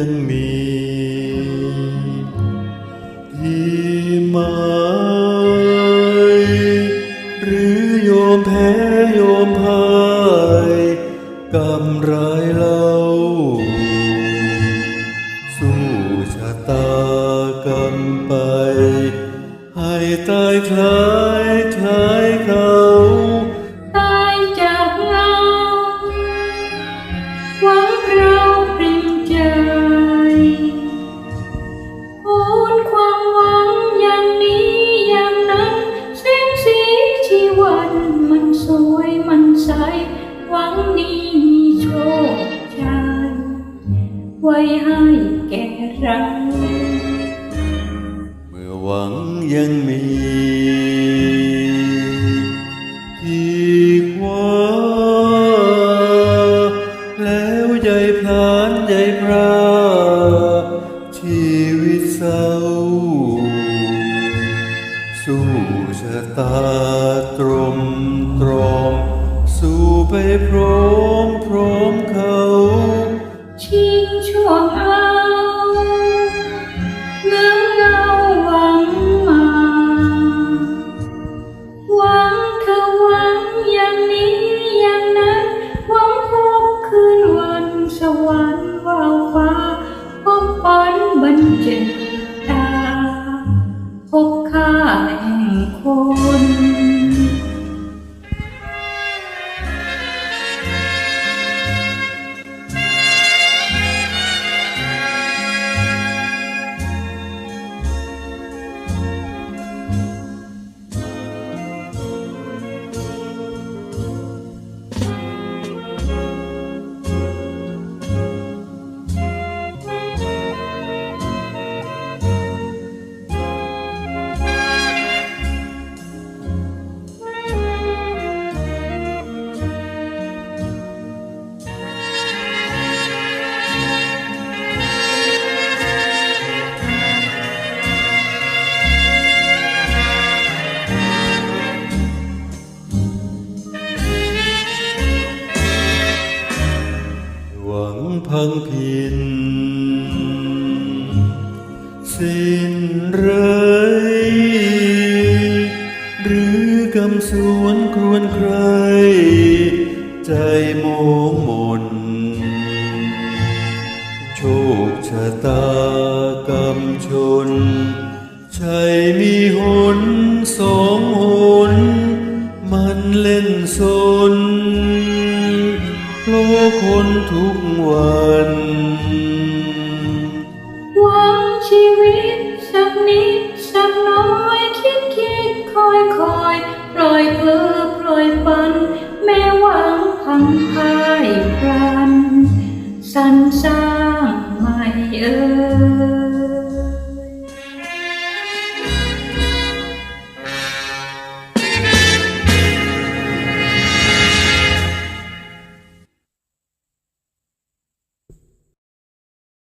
ังมี ที่หมายหรือโยมแพ้โยมพายกำร้ายเราสู้ชะตากรรมไป ให้ตายคล้ายคล้ายเขา แก่เราเมื่อหวังยังมีที่คว้าแล้วใยพลานใยพราชีวิตเศร้า สู้ชะตาตรมตรอมสู้ไปพร้อมพร้อมเขา ชิงช่วง ห่ วังพังพินสิ้นไรหรือกำสวนครวนใคร ใจโมงมน โชคชะตากรรมชนใช่มีหนสองหน มันเล่นสน โลกคนทุกวัน หวังชีวิตสักนิดสักน้อยคิดคิดคอยคอยปล่อยเพ้อปล่อยฝัน แม้หวังพังพา